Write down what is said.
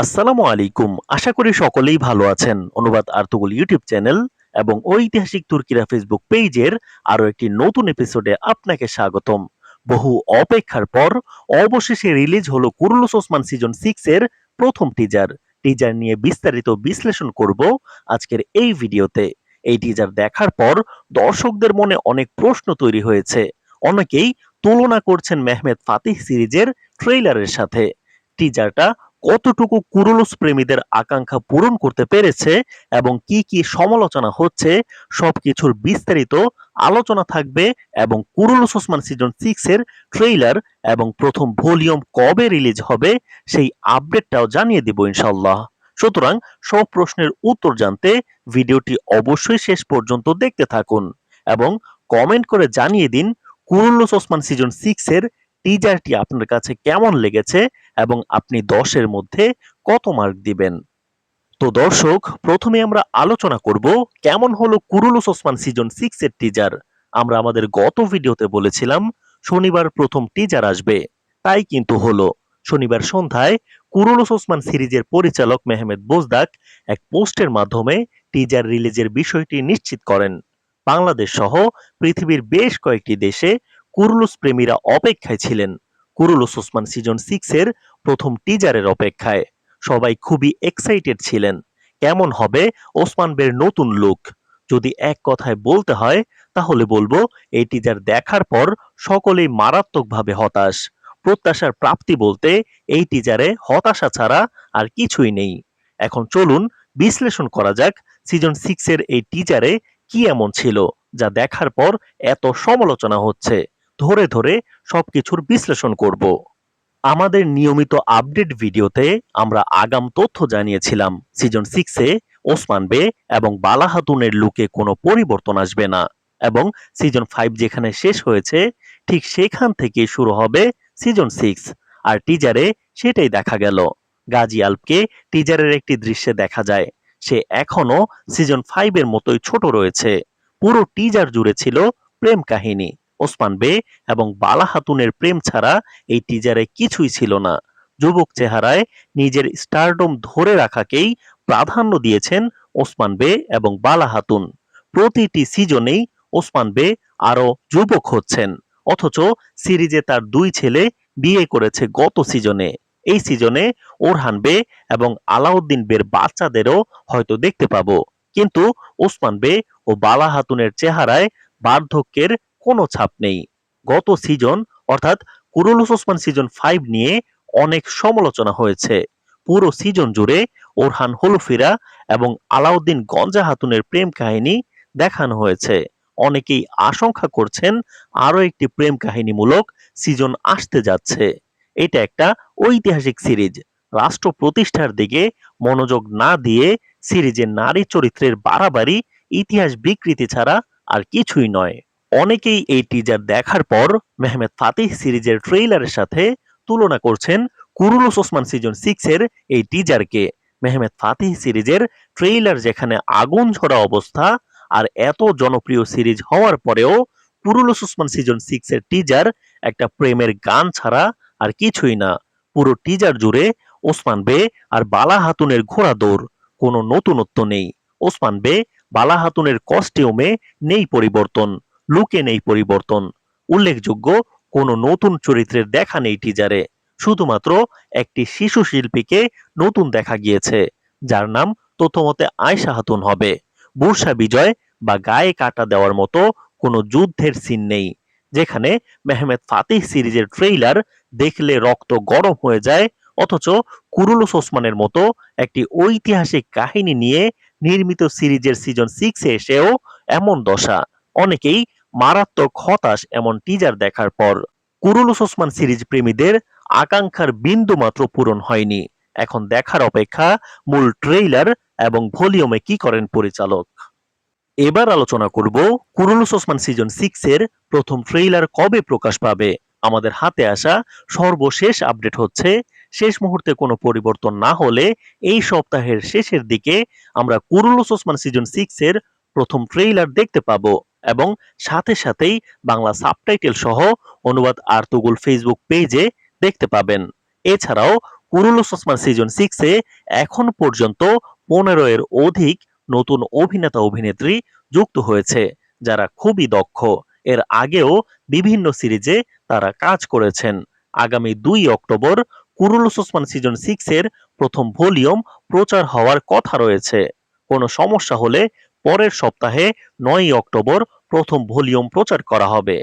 আসসালামু আলাইকুম। আশা করি সকলেই ভালো আছেন। অনুবাদ আর্তুগুল ইউটিউব চ্যানেল এবং ঐতিহাসিক তুর্কিরা ফেসবুক পেজের আরও একটি নতুন এপিসোডে আপনাকে স্বাগতম। বহু অপেক্ষার পর অবশেষে রিলিজ হলো কুরুলুস ওসমান সিজন সিক্স এর প্রথম টিজার টিজার নিয়ে বিস্তারিত বিশ্লেষণ করব আজকের এই ভিডিওতে। এই টিজার দেখার পর দর্শকদের মনে অনেক প্রশ্ন তৈরি হয়েছে। অনেকেই তুলনা করছেন মেহমেদ ফাতিহ সিরিজের ট্রেইলারের সাথে। টিজারটা কতটুকু কুরুলুস প্রেমীদের আকাঙ্ক্ষা পূরণ করতে পেরেছে এবং কি কি সমালোচনা হচ্ছে সব কিছুর বিস্তারিত আলোচনা থাকবে এবং কুরুলুস ওসমান সিজন সিক্স এর ট্রেইলার এবং প্রথম ভলিউম কবে রিলিজ হবে সেই আপডেটটাও জানিয়ে দিব ইনশাল্লাহ সুতরাং সব প্রশ্নের উত্তর জানতে ভিডিওটি অবশ্যই শেষ পর্যন্ত দেখতে থাকুন এবং কমেন্ট করে জানিয়ে দিন কুরুলুস ওসমান সিজন সিক্স এর টিজারটি আপনার কাছে কেমন লেগেছে এবং আপনি দশের মধ্যে কত মার্ক দিবেন? তো দর্শক, প্রথমে আমরা আলোচনা করব কেমন হলো কুরুলুস ওসমান সিজন সিক্স এর টিজার আমরা আমাদের গত ভিডিওতে বলেছিলাম, শনিবার প্রথম টিজার আসবে। তাই কিন্তু হলো। শনিবার সন্ধ্যায় কুরুলুস ওসমান সিরিজের পরিচালক মেহমেদ বোজদাক এক পোস্টের মাধ্যমে টিজার রিলিজের বিষয়টি নিশ্চিত করেন। বাংলাদেশ সহ পৃথিবীর বেশ কয়েকটি দেশে কুরুলুস প্রেমীরা অপেক্ষায় ছিলেন। কুরুলুস ওসমান সিজন সিক্স এর প্রথম টিজারের অপেক্ষায়। সবাই খুবই এক্সাইটেড ছিলেন। কেমন হবে ওসমান বের নতুন লুক যদি এক কথায় বলতে হয়, তাহলে বলব, এই টিজার দেখার পর সকলেই মারাত্মকভাবে হতাশ। প্রত্যাশার প্রাপ্তি বলতে এই টিজারে হতাশা ছাড়া আর কিছুই নেই। এখন চলুন বিশ্লেষণ করা যাক সিজন সিক্স এর এই টিজারে কি এমন ছিল, যা দেখার পর এত সমালোচনা হচ্ছে। ধরে ধরে সবকিছুর বিশ্লেষণ করব। আমাদের নিয়মিত আপডেট ভিডিওতে আমরা আগাম তথ্য জানিয়েছিলাম, সিজন সিক্সে ওসমান বে এবং বালা হাতুনের লুকে কোনো পরিবর্তন আসবে না এবং সিজন ফাইভ যেখানে শেষ হয়েছে, ঠিক সেখান থেকে শুরু হবে সিজন সিক্স আর টিজারে সেটাই দেখা গেল। গাজী আলপকে টিজারের একটি দৃশ্যে দেখা যায়। সে এখনও সিজন ফাইভের মতোই ছোট রয়েছে। পুরো টিজার জুড়ে ছিল প্রেম কাহিনী। ওসমান বে এবং বালা হাতুনের প্রেম ছাড়া এই টিজারে কিছুই ছিল না। যুবক চেহারায় নিজের স্টারডম ধরে রাখাকেই প্রাধান্য দিয়েছেন ওসমান বে এবং বালা হাতুন। প্রতিটি সিজনেই ওসমান বে আরও যুবক হচ্ছেন, অথচ সিরিজে তার দুই ছেলে বিয়ে করেছে গত সিজনে এই সিজনে ওরহান বে এবং আলাউদ্দিন বের বাচ্চাদেরও হয়তো দেখতে পাবো। কিন্তু ওসমান বে ও বালা হাতুনের চেহারায় বার্ধক্যের কোনো ছাপ নেই। গত সিজন অর্থাৎ কুরুলুস ওসমান সিজন ফাইভ নিয়ে অনেক সমালোচনা হয়েছে। পুরো সিজন জুড়ে ওরহান হলুফিরা এবং আলাউদ্দিন গঞ্জা হাতুনের প্রেম কাহিনী দেখানো হয়েছে। অনেকেই আশঙ্কা করছেন আরও একটি প্রেম কাহিনীমূলক সিজন আসতে যাচ্ছে। এটা একটা ঐতিহাসিক সিরিজ। রাষ্ট্র প্রতিষ্ঠার দিকে মনোযোগ না দিয়ে সিরিজের নারী চরিত্রের বাড়াবাড়ি, ইতিহাস বিকৃতি ছাড়া আর কিছুই নয়। অনেকেই এই টিজার দেখার পর মেহমেদ ফাতিহ সিরিজের ট্রেইলারের সাথে তুলনা করছেন কুরুলুস ওসমান সিজন সিক্স এর এই টিজারকে মেহমেদ ফাতিহ সিরিজের ট্রেইলার যেখানে আগুন ঝরা অবস্থা আর এত জনপ্রিয় সিরিজ হওয়ার পরেও কুরুলুস ওসমান সিজন সিক্স এর টিজার একটা প্রেমের গান ছাড়া আর কিছুই না। পুরো টিজার জুড়ে ওসমান বে আর বালা হাতুনের ঘোড়া দৌড়, কোনো নতুনত্ব নেই। ওসমান বে বালা হাতুনের কস্টিউমে নেই পরিবর্তন। লুকে নেই পরিবর্তন। উল্লেখযোগ্য, কোনো নতুন চরিত্রের দেখা নেই টিজারে শুধুমাত্র একটি শিশু শিল্পীকে নতুন দেখা গিয়েছে, যার নাম তথ্যমতে আয়সা হাতুন হবে। বুরসা বিজয় বা গায়ে কাটা দেওয়ার মতো কোনো যুদ্ধের সিন নেই, যেখানে মেহমেদ ফাতিহ সিরিজের ট্রেইলার দেখলে রক্ত গরম হয়ে যায়, অথচ কুরুলুস ওসমানের মতো একটি ঐতিহাসিক কাহিনী নিয়ে নির্মিত সিরিজের সিজন সিক্সে এসেও এমন দশা। অনেকেই মারাত্মক হতাশ এমন টিজার দেখার পর কুরুলুস ওসমান সিরিজ প্রেমীদের আকাঙ্ক্ষার বিন্দু মাত্র পূরণ হয়নি। এখন দেখার অপেক্ষা মূল ট্রেইলার এবং ভলিউমে কি করেন পরিচালক। এবার আলোচনা করব কুরুলুস ওসমান সিজন সিক্স এর প্রথম ট্রেইলার কবে প্রকাশ পাবে। আমাদের হাতে আসা সর্বশেষ আপডেট হচ্ছে, শেষ মুহূর্তে কোনো পরিবর্তন না হলে এই সপ্তাহের শেষের দিকে আমরা কুরুলুস ওসমান সিজন সিক্স এর প্রথম ট্রেইলার দেখতে পাবো। এবং সাথে সাথেই বাংলা সাবটাইটেল সহ অনুবাদ আর্তুগুল ফেসবুক পেজে দেখতে পাবেন। এছাড়াও কুরুলুস ওসমান সিজন সিক্সে এখন পর্যন্ত পনেরো এর অধিক নতুন অভিনেতা অভিনেত্রী যুক্ত হয়েছে, যারা খুবই দক্ষ। এর আগেও বিভিন্ন সিরিজে তারা কাজ করেছেন। আগামী দুই October Kurulus Osman season six এর প্রথম ভলিউম প্রচার হওয়ার কথা রয়েছে। কোনো সমস্যা হলে পরের সপ্তাহে নয়ই অক্টোবর প্রথম ভলিউম প্রচার করা হবে।